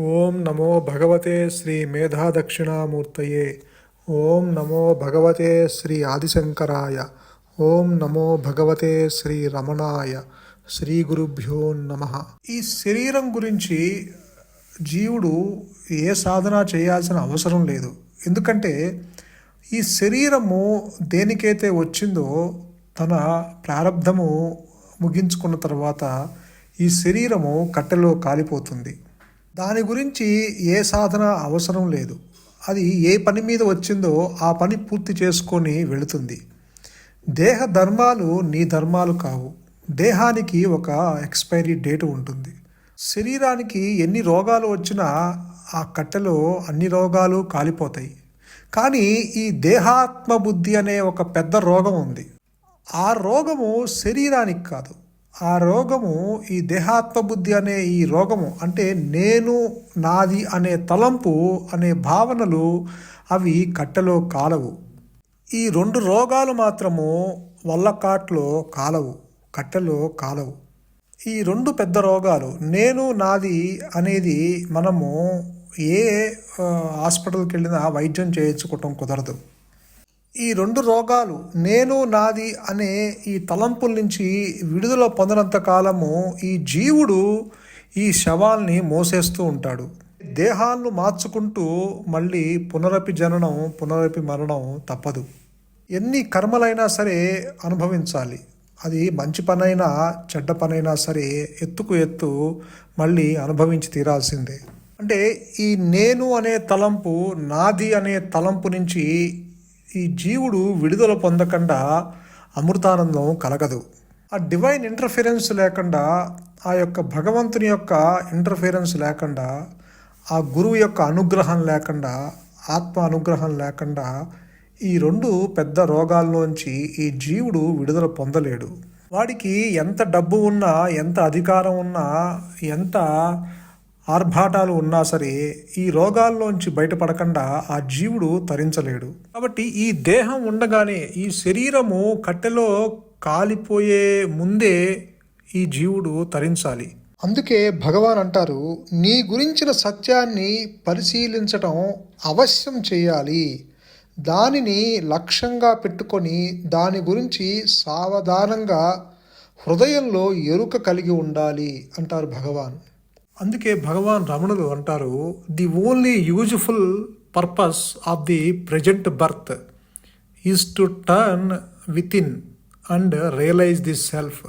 ఓం నమో భగవతే శ్రీ మేధాదక్షిణామూర్తయే. ఓం నమో భగవతే శ్రీ ఆదిశంకరాయ. ఓం నమో భగవతే శ్రీ రమణాయ. శ్రీ గురుభ్యో నమ. ఈ శరీరం గురించి జీవుడు ఏ సాధన చేయాల్సిన అవసరం లేదు. ఎందుకంటే ఈ శరీరము దేనికైతే వచ్చిందో తన ప్రారంధము ముగించుకున్న తర్వాత ఈ శరీరము కట్టెలో కాలిపోతుంది. దాని గురించి ఏ సాధన అవసరం లేదు. అది ఏ పని మీద వచ్చిందో ఆ పని పూర్తి చేసుకొని వెళుతుంది. దేహ ధర్మాలు నీ ధర్మాలు కావు. దేహానికి ఒక ఎక్స్పైరీ డేట్ ఉంటుంది. శరీరానికి ఎన్ని రోగాలు వచ్చినా ఆ కట్టెలో అన్ని రోగాలు కాలిపోతాయి. కానీ ఈ దేహాత్మ బుద్ధి అనే ఒక పెద్ద రోగం ఉంది. ఆ రోగము శరీరానికి కాదు. ఆ రోగము ఈ దేహాత్మబుద్ధి అనే ఈ రోగము అంటే నేను నాది అనే తలంపు అనే భావనలు అవి కట్టెలో కాలవు. ఈ రెండు రోగాలు మాత్రము వల్లకాట్లో కాలవు కట్టెలో కాలవు. ఈ రెండు పెద్ద రోగాలు నేను నాది అనేది మనము ఏ హాస్పిటల్కి వెళ్ళినా వైద్యం చేయించుకోవటం కుదరదు. ఈ రెండు రోగాలు నేను నాది అనే ఈ తలంపుల నుంచి విడుదల పొందనంత కాలము ఈ జీవుడు ఈ శవాల్ని మోసేస్తూ ఉంటాడు. దేహాలను మార్చుకుంటూ మళ్ళీ పునరపి జననం పునరపి మరణం తప్పదు. ఎన్ని కర్మలైనా సరే అనుభవించాలి. అది మంచి పనైనా చెడ్డ పనైనా సరే ఎత్తుకు ఎత్తు మళ్ళీ అనుభవించి తీరాల్సిందే. అంటే ఈ నేను అనే తలంపు నాది అనే తలంపు నుంచి ఈ జీవుడు విడుదల పొందకుండా అమృతానందం కలగదు. ఆ డివైన్ ఇంటర్ఫిరెన్స్ లేకుండా ఆ యొక్క భగవంతుని యొక్క ఇంటర్ఫిరెన్స్ లేకుండా ఆ గురువు యొక్క అనుగ్రహం లేకుండా ఆత్మ అనుగ్రహం లేకుండా ఈ రెండు పెద్ద రోగాల్లోంచి ఈ జీవుడు విడుదల పొందలేడు. వాడికి ఎంత డబ్బు ఉన్నా ఎంత అధికారం ఉన్నా ఎంత ఆర్భాటాలు ఉన్నా సరే ఈ రోగాల్లోంచి బయటపడకుండా ఆ జీవుడు తరించలేడు. కాబట్టి ఈ దేహం ఉండగానే ఈ శరీరము కట్టెలో కాలిపోయే ముందే ఈ జీవుడు తరించాలి. అందుకే భగవాన్ అంటారు నీ గురించిన సత్యాన్ని పరిశీలించటం అవశ్యం చేయాలి. దానిని లక్ష్యంగా పెట్టుకొని దాని గురించి సావధానంగా హృదయంలో ఎరుక కలిగి ఉండాలి అంటారు భగవాన్. అందుకే భగవాన్ రమణులు అంటారు the only useful purpose of the present birth is to turn within and realise the self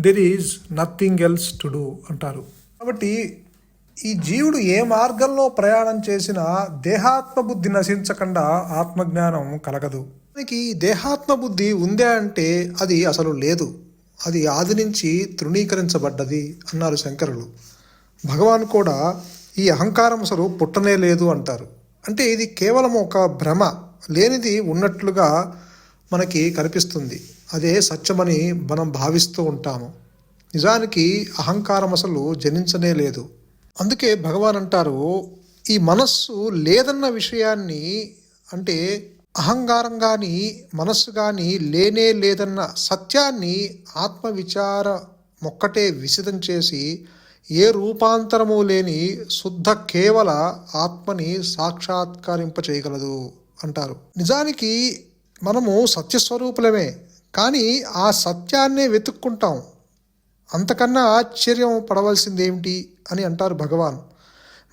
there is nothing else to do అంటారు. కాబట్టి ఈ జీవుడు ఏ మార్గంలో ప్రయాణం చేసినా దేహాత్మ బుద్ధి నశించకుండా ఆత్మజ్ఞానం కలగదు. మనకి ఈ దేహాత్మ బుద్ధి ఉందే అంటే అది అసలు లేదు. అది ఆది నుంచి తృణీకరించబడ్డది అన్నారు శంకరులు. భగవాన్ కూడా ఈ అహంకారం అసలు పుట్టనే లేదు అంటారు. అంటే ఇది కేవలం ఒక భ్రమ లేనిది ఉన్నట్లుగా మనకి కనిపిస్తుంది. అదే సత్యమని మనం భావిస్తూ ఉంటాము. నిజానికి అహంకారం అసలు జనించనే లేదు. అందుకే భగవాన్ అంటారు ఈ మనస్సు లేదన్న విషయాన్ని అంటే అహంకారం కానీ మనస్సు కానీ లేనే లేదన్న సత్యాన్ని ఆత్మవిచార మొక్కటే విసిదం చేసి ఏ రూపాంతరము లేని శుద్ధ కేవల ఆత్మని సాక్షాత్కరింప చేయగలదు అంటారు. నిజానికి మనము సత్యస్వరూపులమే కానీ ఆ సత్యాన్నే వెతుక్కుంటాం. అంతకన్నా ఆశ్చర్యం పడవలసింది ఏమిటి అని అంటారు భగవాన్.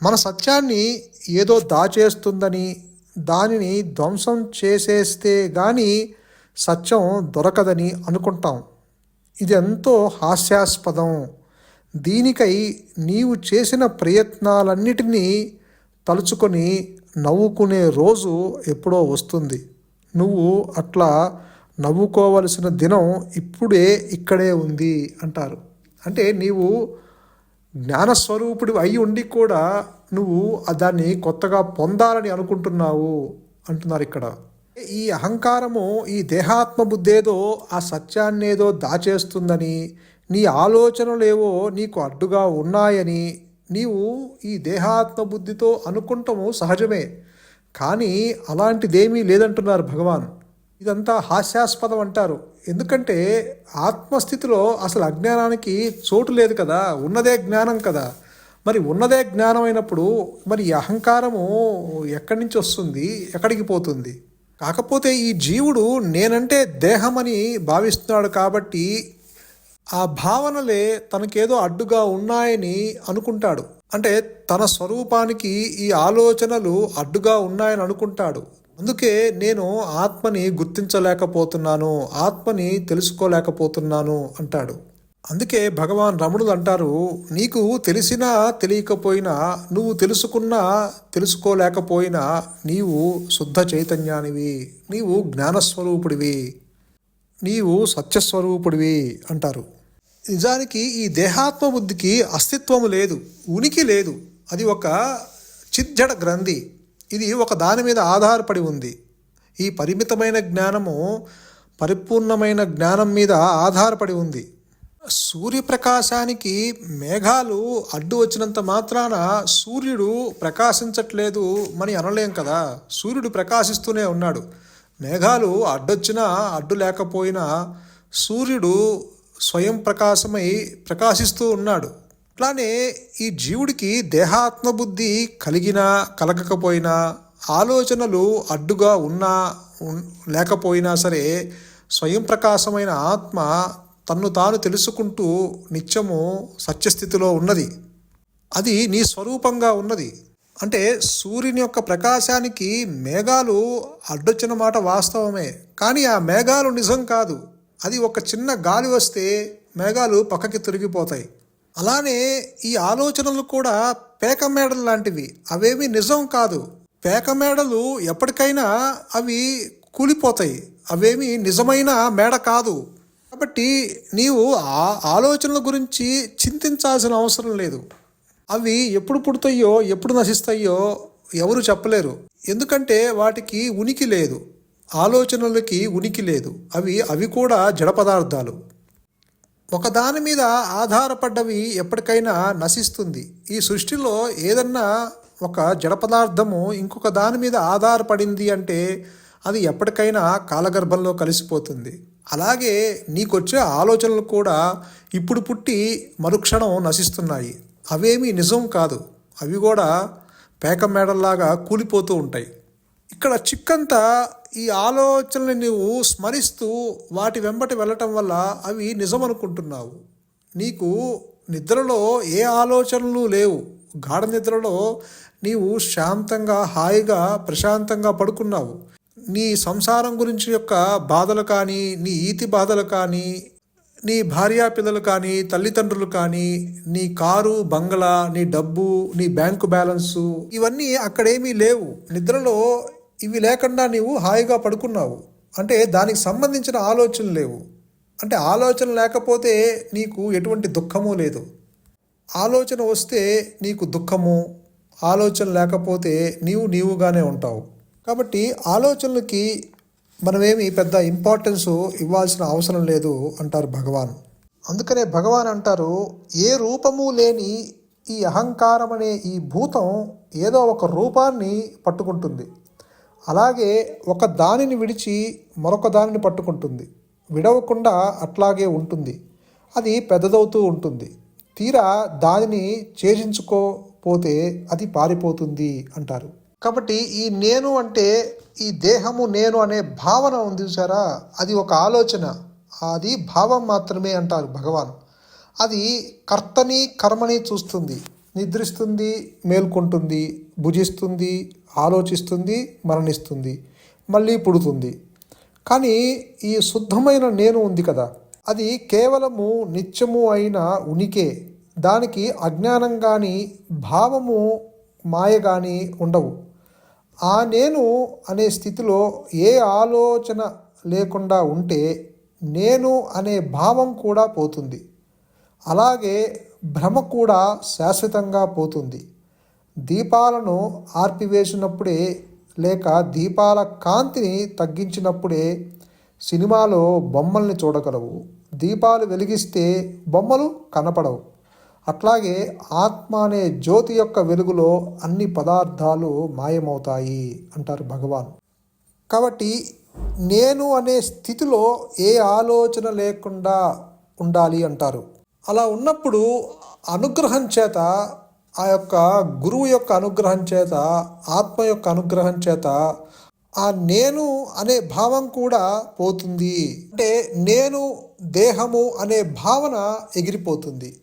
మన సత్యాన్ని ఏదో దాచేస్తుందని దానిని ధ్వంసం చేసేస్తే కానీ సత్యం దొరకదని అనుకుంటాం. ఇది ఎంతో హాస్యాస్పదం. దీనికై నీవు చేసిన ప్రయత్నాలన్నిటినీ తలుచుకొని నవ్వుకునే రోజు ఎప్పుడో వస్తుంది. నువ్వు అట్లా నవ్వుకోవలసిన దినం ఇప్పుడే ఇక్కడే ఉంది అంటారు. అంటే నీవు జ్ఞానస్వరూపుడు అయి ఉండి కూడా నువ్వు దాన్ని కొత్తగా పొందాలని అనుకుంటున్నావు అంటున్నారు ఇక్కడ. ఈ అహంకారము ఈ దేహాత్మ బుద్ధేదో ఆ సత్యాన్నేదో దాచేస్తుందని నీ ఆలోచనలేవో నీకు అడ్డుగా ఉన్నాయని నీవు ఈ దేహాత్మ బుద్ధితో అనుకుంటము సహజమే. కానీ అలాంటిదేమీ లేదంటున్నారు భగవాన్. ఇదంతా హాస్యాస్పదం అంటారు. ఎందుకంటే ఆత్మస్థితిలో అసలు అజ్ఞానానికి చోటు లేదు కదా ఉన్నదే జ్ఞానం కదా. మరి ఉన్నదే జ్ఞానం అయినప్పుడు మరి ఈ అహంకారము ఎక్కడి నుంచి వస్తుంది ఎక్కడికి పోతుంది? కాకపోతే ఈ జీవుడు నేనంటే దేహమని భావిస్తున్నాడు కాబట్టి ఆ భావనలే తనకేదో అడ్డుగా ఉన్నాయని అనుకుంటాడు. అంటే తన స్వరూపానికి ఈ ఆలోచనలు అడ్డుగా ఉన్నాయని అనుకుంటాడు. అందుకే నేను ఆత్మని గుర్తించలేకపోతున్నాను ఆత్మని తెలుసుకోలేకపోతున్నాను అంటాడు. అందుకే భగవాన్ రమణులు అంటారు నీకు తెలిసినా తెలియకపోయినా నువ్వు తెలుసుకున్నా తెలుసుకోలేకపోయినా నీవు శుద్ధ చైతన్యానివి నీవు జ్ఞానస్వరూపుడివి నీవు సత్యస్వరూపుడివి అంటారు. నిజానికి ఈ దేహాత్మ బుద్ధికి అస్తిత్వము లేదు ఉనికి లేదు. అది ఒక చిజ్జడ గ్రంథి. ఇది ఒక దాని మీద ఆధారపడి ఉంది. ఈ పరిమితమైన జ్ఞానము పరిపూర్ణమైన జ్ఞానం మీద ఆధారపడి ఉంది. సూర్యప్రకాశానికి మేఘాలు అడ్డు వచ్చినంత మాత్రాన సూర్యుడు ప్రకాశించట్లేదు అని అనలేం కదా. సూర్యుడు ప్రకాశిస్తూనే ఉన్నాడు. మేఘాలు అడ్డొచ్చినా అడ్డు లేకపోయినా సూర్యుడు స్వయం ప్రకాశమై ప్రకాశిస్తూ ఉన్నాడు. అట్లానే ఈ జీవుడికి దేహాత్మబుద్ధి కలిగినా కలగకపోయినా ఆలోచనలు అడ్డుగా ఉన్నా ఉన్- లేకపోయినా సరే స్వయం ప్రకాశమైన ఆత్మ తన్ను తాను తెలుసుకుంటూ నిత్యము సత్యస్థితిలో ఉన్నది. అది నీ స్వరూపంగా ఉన్నది. అంటే సూర్యుని యొక్క ప్రకాశానికి మేఘాలు అడ్డొచ్చిన మాట వాస్తవమే. కానీ ఆ మేఘాలు నిజం కాదు. అది ఒక చిన్న గాలి వస్తే మేఘాలు పక్కకి తిరిగిపోతాయి. అలానే ఈ ఆలోచనలు కూడా పేక మేడలు లాంటివి. అవేవి నిజం కాదు. పేక మేడలు ఎప్పటికైనా అవి కూలిపోతాయి. అవేమి నిజమైన మేడ కాదు. కాబట్టి నీవు ఆ ఆలోచనల గురించి చింతించాల్సిన అవసరం లేదు. అవి ఎప్పుడు పుడతాయో ఎప్పుడు నశిస్తాయో ఎవరు చెప్పలేరు. ఎందుకంటే వాటికి ఉనికి లేదు. ఆలోచనలకి ఉనికి లేదు. అవి అవి కూడా జడ పదార్థాలు. ఒక దాని మీద ఆధారపడ్డవి ఎప్పటికైనా నశిస్తుంది. ఈ సృష్టిలో ఏదన్నా ఒక జడ పదార్థము ఇంకొక దాని మీద ఆధారపడింది అంటే అది ఎప్పటికైనా కాలగర్భంలో కలిసిపోతుంది. అలాగే నీకొచ్చే ఆలోచనలు కూడా ఇప్పుడు పుట్టి మరుక్షణం నశిస్తున్నాయి. అవేమీ నిజం కాదు. అవి కూడా పేక మేడల్లాగా కూలిపోతూ ఉంటాయి. ఇక్కడ చిక్కంతా ఈ ఆలోచనలు నువ్వు స్మరిస్తూ వాటి వెంబటి వెళ్ళటం వల్ల అవి నిజం అనుకుంటున్నావు నీకు నిద్రలో ఏ ఆలోచనలు లేవు. గాఢ నిద్రలో నీవు శాంతంగా హాయిగా ప్రశాంతంగా పడుకున్నావు. నీ సంసారం గురించి యొక్క బాధలు కానీ నీ ఈతి బాధలు కానీ నీ భార్యా పిల్లలు కానీ తల్లిదండ్రులు కానీ నీ కారు బంగ్లా నీ డబ్బు నీ బ్యాంకు బ్యాలెన్సు ఇవన్నీ అక్కడేమీ లేవు. నిద్రలో ఇవి లేకుండా నీవు హాయిగా పడుకున్నావు. అంటే దానికి సంబంధించిన ఆలోచనలు లేవు. అంటే ఆలోచన లేకపోతే నీకు ఎటువంటి దుఃఖము లేదు. ఆలోచన వస్తే నీకు దుఃఖము ఆలోచన లేకపోతే నీవు నీవుగానే ఉంటావు. కాబట్టి ఆలోచనలకి మనమేమి పెద్ద ఇంపార్టెన్స్ ఇవ్వాల్సిన అవసరం లేదు అంటారు భగవాన్. అందుకనే భగవాన్ అంటారు ఏ రూపము లేని ఈ అహంకారం అనే ఈ భూతం ఏదో ఒక రూపాన్ని పట్టుకుంటుంది. అలాగే ఒక దానిని విడిచి మరొక దానిని పట్టుకుంటుంది. విడవకుండా అట్లాగే ఉంటుంది. అది పెద్దదవుతూ ఉంటుంది. తీరా దానిని ఛేదించుకోపోతే అది పారిపోతుంది అంటారు. కాబట్టి ఈ నేను అంటే ఈ దేహము నేను అనే భావన ఉంది చూసారా? అది ఒక ఆలోచన. అది భావం మాత్రమే అంటారు భగవాన్. అది కర్తని కర్మని చూస్తుంది. నిద్రిస్తుంది మేల్కొంటుంది భుజిస్తుంది ఆలోచిస్తుంది మరణిస్తుంది మళ్ళీ పుడుతుంది. కానీ ఈ శుద్ధమైన నేను ఉంది కదా. అది కేవలము నిత్యము అయిన ఉనికే. దానికి అజ్ఞానం కానీ భావము మాయ కానీ ఉండవు. ఆ నేను అనే స్థితిలో ఏ ఆలోచన లేకుండా ఉంటే నేను అనే భావం కూడా పోతుంది. అలాగే భ్రమ కూడా శాశ్వతంగా పోతుంది. దీపాలను ఆర్పివేసినప్పుడే లేక దీపాల కాంతిని తగ్గించినప్పుడే సినిమాలో బొమ్మల్ని చూడగలవు. దీపాలు వెలిగిస్తే బొమ్మలు కనపడవు. అట్లాగే ఆత్మ అనే జ్యోతి యొక్క వెలుగులో అన్ని పదార్థాలు మాయమవుతాయి అంటారు భగవాన్. కాబట్టి నేను అనే స్థితిలో ఏ ఆలోచన లేకుండా ఉండాలి అంటారు. అలా ఉన్నప్పుడు అనుగ్రహం చేత ఆ యొక్క గురువు యొక్క అనుగ్రహం చేత ఆత్మ యొక్క అనుగ్రహం చేత ఆ నేను అనే భావం కూడా పోతుంది. అంటే నేను దేహము అనే భావన ఎగిరిపోతుంది.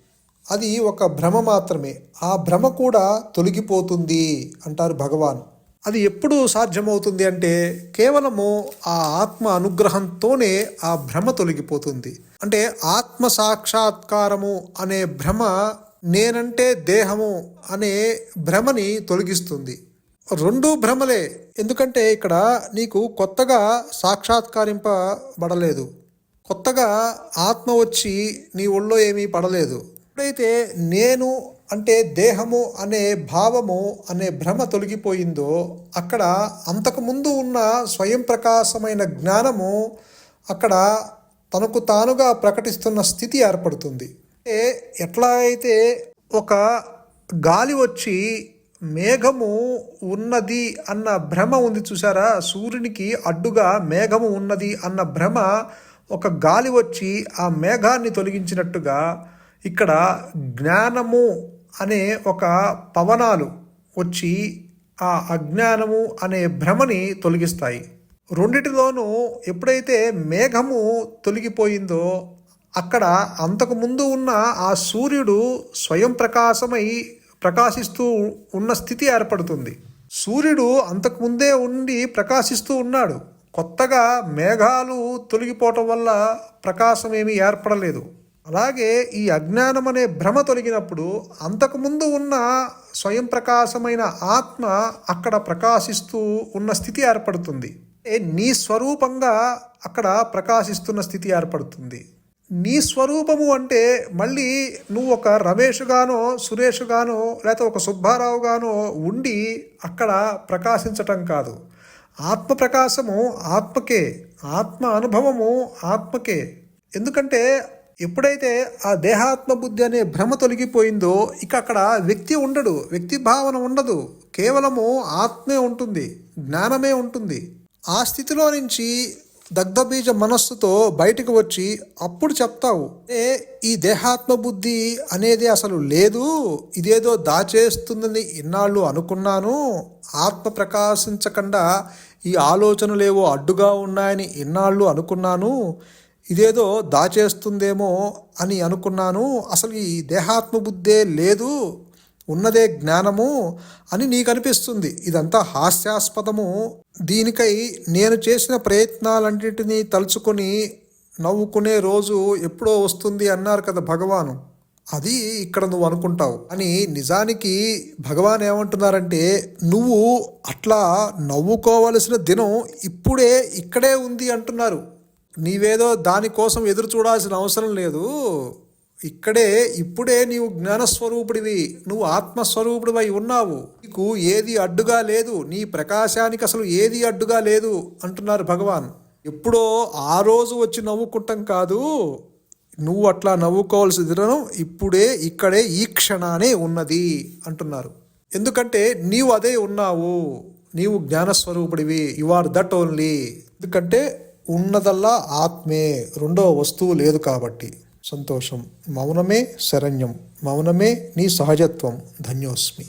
అది ఒక భ్రమ మాత్రమే. ఆ భ్రమ కూడా తొలగిపోతుంది అంటారు భగవాన్. అది ఎప్పుడు సాధ్యమవుతుంది అంటే కేవలము ఆ ఆత్మ అనుగ్రహంతోనే ఆ భ్రమ తొలగిపోతుంది. అంటే ఆత్మ సాక్షాత్కారము అనే భ్రమ నేనంటే దేహము అనే భ్రమని తొలగిస్తుంది. రెండు భ్రమలే. ఎందుకంటే ఇక్కడ నీకు కొత్తగా సాక్షాత్కరింపబడలేదు. కొత్తగా ఆత్మ వచ్చి నీ ఒళ్ళో ఏమీ పడలేదు. ఎప్పుడైతే నేను అంటే దేహము అనే భావము అనే భ్రమ తొలగిపోయిందో అక్కడ అంతకుముందు ఉన్న స్వయం ప్రకాశమైన జ్ఞానము అక్కడ తనకు తానుగా ప్రకటిస్తున్న స్థితి ఏర్పడుతుంది. ఎట్లా అయితే ఒక గాలి వచ్చి మేఘము ఉన్నది అన్న భ్రమ ఉంది చూసారా సూర్యునికి అడ్డుగా మేఘము ఉన్నది అన్న భ్రమ ఒక గాలి వచ్చి ఆ మేఘాన్ని తొలగించినట్టుగా ఇక్కడ జ్ఞానము అనే ఒక పవనాలు వచ్చి ఆ అజ్ఞానము అనే భ్రమని తొలగిస్తాయి. రెండిటిలోనూ ఎప్పుడైతే మేఘము తొలగిపోయిందో అక్కడ అంతకుముందు ఉన్న ఆ సూర్యుడు స్వయం ప్రకాశమై ప్రకాశిస్తూ ఉన్న స్థితి ఏర్పడుతుంది. సూర్యుడు అంతకుముందే ఉండి ప్రకాశిస్తూ ఉన్నాడు. కొత్తగా మేఘాలు తొలగిపోవటం వల్ల ప్రకాశం ఏమీ ఏర్పడలేదు. అలాగే ఈ అజ్ఞానం అనే భ్రమ తొలగినప్పుడు అంతకుముందు ఉన్న స్వయం ప్రకాశమైన ఆత్మ అక్కడ ప్రకాశిస్తూ ఉన్న స్థితి ఏర్పడుతుంది. నీ స్వరూపంగా అక్కడ ప్రకాశిస్తున్న స్థితి ఏర్పడుతుంది. నీ స్వరూపము అంటే మళ్ళీ నువ్వు ఒక రమేష్ గానో సురేష్ గానో లేకపోతే ఒక సుబ్బారావు గానో ఉండి అక్కడ ప్రకాశించటం కాదు. ఆత్మ ప్రకాశము ఆత్మకే ఆత్మ అనుభవము ఆత్మకే. ఎందుకంటే ఎప్పుడైతే ఆ దేహాత్మ బుద్ధి అనే భ్రమ తొలగిపోయిందో ఇక అక్కడ వ్యక్తి ఉండడు. వ్యక్తి భావన ఉండదు. కేవలము ఆత్మే ఉంటుంది. జ్ఞానమే ఉంటుంది. ఆ స్థితిలో నుంచి దగ్ధబీజ మనస్సుతో బయటకు వచ్చి అప్పుడు చెప్తావు ఏ ఈ దేహాత్మ బుద్ధి అనేది అసలు లేదు. ఇదేదో దాచేస్తుందని ఇన్నాళ్ళు అనుకున్నాను. ఆత్మ ప్రకాశించకుండా ఈ ఆలోచనలేవో అడ్డుగా ఉన్నాయని ఇన్నాళ్ళు అనుకున్నాను. ఇదేదో దాచేస్తుందేమో అని అనుకున్నాను. అసలు ఈ దేహాత్మబుద్ధే లేదు ఉన్నదే జ్ఞానము అని నీకు అనిపిస్తుంది ఇదంతా హాస్యాస్పదము. దీనికై నేను చేసిన ప్రయత్నాలన్నింటినీ తలుచుకొని నవ్వుకునే రోజు ఎప్పుడో వస్తుంది అన్నారు కదా భగవాను. అది ఇక్కడ నువ్వు అనుకుంటావు. అని నిజానికి భగవాన్ ఏమంటున్నారంటే నువ్వు అట్లా నవ్వుకోవలసిన దినం ఇప్పుడే ఇక్కడే ఉంది అంటున్నారు. నీవేదో దానికోసం ఎదురు చూడాల్సిన అవసరం లేదు. ఇక్కడే ఇప్పుడే నీవు జ్ఞానస్వరూపుడివి నువ్వు ఆత్మస్వరూపుడివై ఉన్నావు. నీకు ఏది అడ్డుగా లేదు నీ ప్రకాశానికి అసలు ఏది అడ్డుగా లేదు అంటున్నారు భగవాన్. ఎప్పుడో ఆ రోజు వచ్చి నవ్వుకుంటాం కాదు నువ్వు అట్లా నవ్వుకోవాల్సిన దినం ఇప్పుడే ఇక్కడే ఈ క్షణానే ఉన్నది అంటున్నారు. ఎందుకంటే నీవు అదే ఉన్నావు నీవు జ్ఞానస్వరూపుడివి యు ఆర్ దట్ ఓన్లీ ఎందుకంటే ఉన్నదల్లా ఆత్మే రెండో వస్తువు లేదు కాబట్టి. సంతోషం. మౌనమే శరణ్యం. మౌనమే నీ సహజత్వం. ధన్యోస్మి.